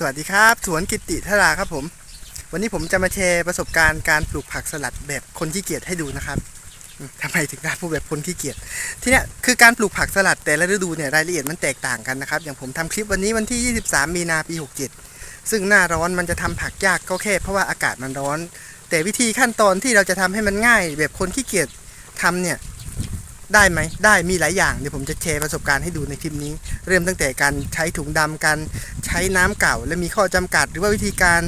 สวัสดีครับ สวนกิติทราครับผม วันนี้ผมจะมาแชร์ประสบการณ์การปลูกผักสลัดแบบคนขี้เกียจให้ดูนะครับอืมทำไมถึงได้พูดแบบคนขี้เกียจที่เนี้ยคือการปลูกผักสลัดแต่ละฤดูเนี่ยรายละเอียดมันแตกต่างกันนะครับ อย่างผมทำคลิปวันนี้วันที่ 23 มีนาปี 67 ซึ่งหน้าร้อนมันจะทำผักยากก็แค่เพราะว่าอากาศมันร้อน แต่วิธีขั้นตอนที่เราจะทำให้มันง่าย แบบคนขี้เกียจทำเนี่ยได้ไหมได้มีหลายอย่างเดี๋ยวผมจะแชร์ประสบการณ์ให้ดูในคลิปนี้ เริ่มตั้งแต่การใช้ถุงดำการ ช้น้ำเก่า และมีข้อจำกัด หรือว่าวิธีการ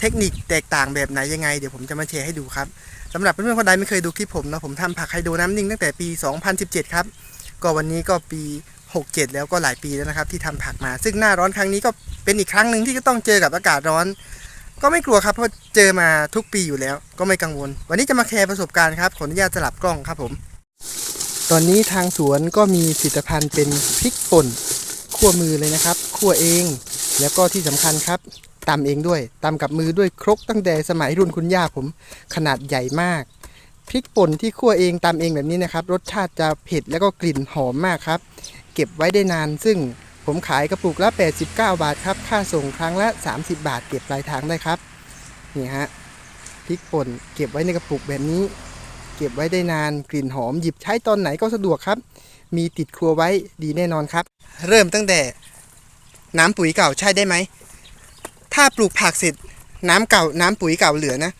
เทคนิคแตกต่างแบบไหนยังไง เดี๋ยวผมจะมาแชร์ให้ดูครับสำหรับเพื่อนๆคนใดไม่เคยดูคลิปผมนะผมทำผักไฮโดน้ำนิ่งตั้งแต่ปี 2017 ครับ ก็วันนี้ก็ปี 67 แล้วก็หลายปีแล้วนะครับ ที่ทำผักมา ซึ่งหน้าร้อนครั้งนี้ก็เป็นอีกครั้งหนึ่งที่จะต้องเจอกับอากาศร้อน ก็ไม่กลัวครับเพราะเจอมาทุกปีอยู่แล้ว ก็ไม่กังวล วันนี้จะมาแชร์ประสบการณ์ครับขออนุญาตสลับกล้องครับผม ตอนนี้ทางสวนก็มีผลิตภัณฑ์เป็นพริกป่นคั่วมือเลยนะครับคั่วเอง แล้วก็ที่สำคัญครับตำเองด้วยตำกับมือด้วยครกตั้งแต่สมัยรุ่นคุณย่าผมขนาดใหญ่มากพริกป่นที่คั่วเองตำเองแบบนี้นะครับ รสชาติจะเผ็ดแล้วก็กลิ่นหอมมากครับ เก็บไว้ได้นาน ซึ่งผมขายกระปุกละ 89 บาทครับ ค่าส่งครั้งละ 30 บาท เก็บปลายทางได้ครับนี่ฮะพริกป่นเก็บไว้ในกระปุกแบบนี้ เก็บไว้ได้นานกลิ่นหอมหยิบใช้ตอนไหนก็สะดวกครับ มีติดครัวไว้ดีแน่นอนครับ เริ่มตั้งแต่ น้ำปุ๋ยเก่าใช่ได้ไหม ถ้าปลูกผักเสร็จน้ำเก่าน้ำปุ๋ยเก่าเหลือนะ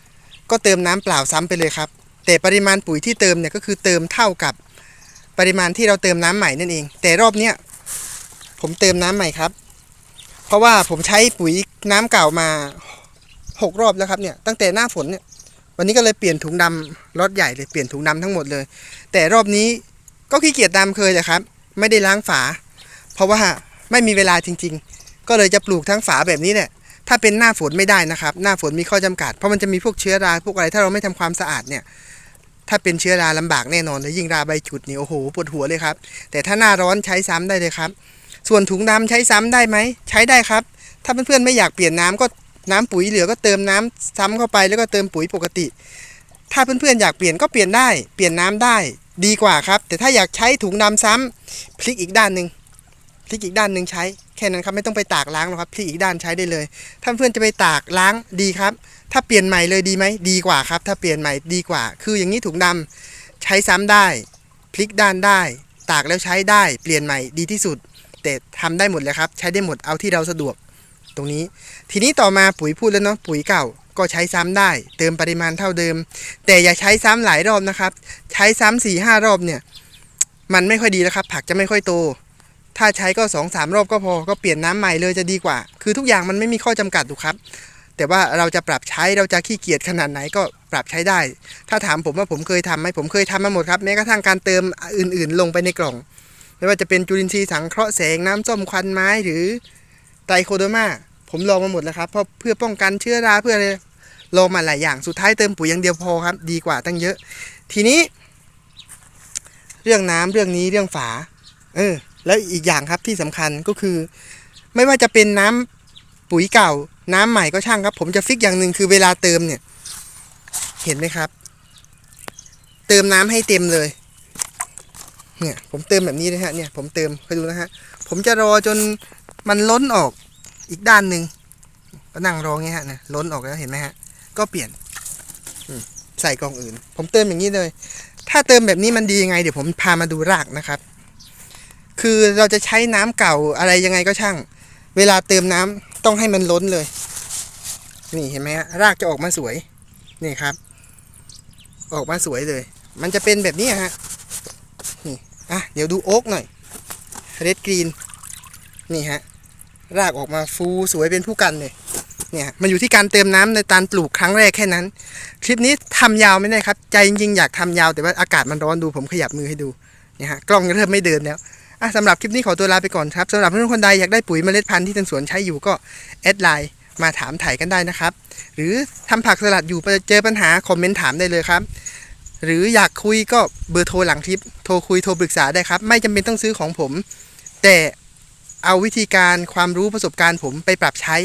ก็เติมน้ำเปล่าซ้ำไปเลยครับ แต่ปริมาณปุ๋ยที่เติมเนี่ยก็คือเติมเท่ากับปริมาณที่เราเติมน้ำใหม่นั่นเอง แต่รอบเนี้ยผมเติมน้ำใหม่ครับ เพราะว่าผมใช้ปุ๋ยน้ำเก่ามาหกรอบแล้วครับเนี่ยตั้งแต่หน้าฝนเนี่ยวันนี้ก็เลยเปลี่ยนถุงดำรถใหญ่เลยเปลี่ยนถุงดำทั้งหมดเลย แต่รอบนี้ก็ขี้เกียจตามเคยเลยครับ ไม่ได้ล้างฝา เพราะว่า ไม่มีเวลาจริง ๆ ก็เลยจะปลูกทั้งฝาแบบนี้แหละถ้าเป็นหน้าฝนไม่ได้นะครับ หน้าฝนมีข้อจำกัด เพราะมันจะมีพวกเชื้อราพวกอะไรถ้าเราไม่ทำความสะอาดเนี่ย ถ้าเป็นเชื้อราลำบากแน่นอนเลยยิ่งราใบจุดนี่โอ้โหปวดหัวเลยครับ แต่ถ้าหน้าร้อนใช้ซ้ำได้เลยครับ ส่วนถุงดำใช้ซ้ำได้ไหมใช้ได้ครับ ถ้าเพื่อนๆไม่อยากเปลี่ยนน้ำก็น้ำปุ๋ยเหลือก็เติมน้ำซ้ำเข้าไปแล้วก็เติมปุ๋ยปกติ ถ้าเพื่อนๆอยากเปลี่ยนก็เปลี่ยนได้ เปลี่ยนน้ำได้ดีกว่าครับ แต่ถ้าอยากใช้ถุงดำซ้ำพลิกอีกด้านหนึ่ง พลิกอีกด้านหนึ่งใช้แค่นั้นครับไม่ต้องไปตากล้างหรอกครับพลิกอีกด้านใช้ได้เลยถ้าเพื่อนจะไปตากล้างดีครับ ถ้าเปลี่ยนใหม่เลยดีไหมดีกว่าครับ ถ้าเปลี่ยนใหม่ดีกว่า คืออย่างนี้ถุงดำใช้ซ้ำได้ พลิกด้านได้ ตากแล้วใช้ได้เปลี่ยนใหม่ดีที่สุด แต่ทำได้หมดเลยครับ ใช้ได้หมดเอาที่เราสะดวกตรงนี้ ทีนี้ต่อมาปุ๋ยพูดแล้วเนาะปุ๋ยเก่าก็ใช้ซ้ำได้ เติมปริมาณเท่าเดิม แต่อย่าใช้ซ้ำหลายรอบนะครับ ใช้ซ้ำสี่ห้ารอบเนี่ย มันไม่ค่อยดีแล้วครับ ผักจะไม่ค่อยโต ถ้าใช้ก็สองสามรอบก็พอ ก็เปลี่ยนน้ำใหม่เลยจะดีกว่า คือทุกอย่างมันไม่มีข้อจำกัดถูกครับ แต่ว่าเราจะปรับใช้เราจะขี้เกียจขนาดไหนก็ปรับใช้ได้ ถ้าถามผมว่าผมเคยทำไหมผมเคยทำมาหมดครับแม้กระทั่งการเติมอื่น ๆ ลงไปในกล่อง ไม่ว่าจะเป็นจุลินทรีย์สังเคราะห์แสงน้ำส้มควันไม้หรือไตรโคโดมาผมลองมาหมดแล้วครับเพราะเพื่อป้องกันเชื้อราเพื่ออะไรลองมาหลายอย่างสุดท้ายเติมปุ๋ยอย่างเดียวพอครับ ดีกว่าตั้งเยอะ ทีนี้ เรื่องน้ำเรื่องนี้เรื่องฝา เออ แล้วอีกอย่างครับที่สำคัญก็คือ ไม่ว่าจะเป็นน้ำปุ๋ยเก่า น้ำใหม่ก็ช่างครับ ผมจะฟิกอย่างหนึ่งคือเวลาเติมเนี่ย เห็นไหมครับ เติมน้ำให้เต็มเลย เนี่ย ผมเติมแบบนี้นะฮะเนี่ยผมเติมคอยดูนะฮะผมจะรอจนมันล้นออกอีกด้านหนึ่งก็นั่งรอเงี้ยฮะเนี่ยล้นออกแล้วเห็นไหมฮะ ก็เปลี่ยนใส่กล่องอื่น ผมเติมอย่างนี้เลย ถ้าเติมแบบนี้มันดียังไง เดี๋ยวผมพามาดูรากนะครับ คือเราจะใช้น้ำเก่าอะไรยังไงก็ช่าง เวลาเติมน้ำต้องให้มันล้นเลย นี่เห็นไหมฮะรากจะออกมาสวย นี่ครับ ออกมาสวยเลย มันจะเป็นแบบนี้ฮะนี่อะเดี๋ยวดูโอ๊กหน่อยเรดกรีนนี่ฮะรากออกมาฟูสวยเป็นผู้กันเลยเนี่ยมันอยู่ที่การเติมน้ำในการปลูกครั้งแรกแค่นั้น คลิปนี้ทำยาวไม่ได้ครับ ใจจริงๆอยากทำยาวแต่ว่าอากาศมันร้อนดูผมขยับมือให้ดูเนี่ยฮะกล้องเริ่มไม่เดินแล้ว อะสำหรับคลิปนี้ขอตัวลาไปก่อนครับสำหรับเพื่อนๆคนใดอยากได้ปุ๋ยเมล็ดพันธุ์ที่ทางสวนใช้อยู่ก็แอดไลน์มาถามถ่ายกันได้นะครับ หรือทำผักสลัดอยู่เจอปัญหาคอมเมนต์ถามได้เลยครับ หรืออยากคุยก็เบอร์โทรหลังคลิปโทรคุยโทรปรึกษาได้ครับ ไม่จำเป็นต้องซื้อของผม แต่เอาวิธีการความรู้ประสบการณ์ผมไปปรับใช้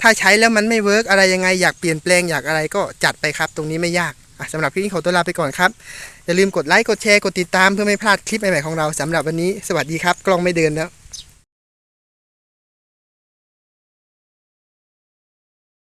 ถ้าใช้แล้วมันไม่เวิร์กอะไรยังไงอยากเปลี่ยนแปลงอยากอะไรก็จัดไปครับ ตรงนี้ไม่ยากสำหรับคลิปนี้ขอตัวลาไปก่อนครับ อย่าลืมกดไลค์กดแชร์กดติดตามเพื่อไม่พลาดคลิปใหม่ๆของเราสำหรับวันนี้สวัสดีครับ กล้องไม่เดินแล้ว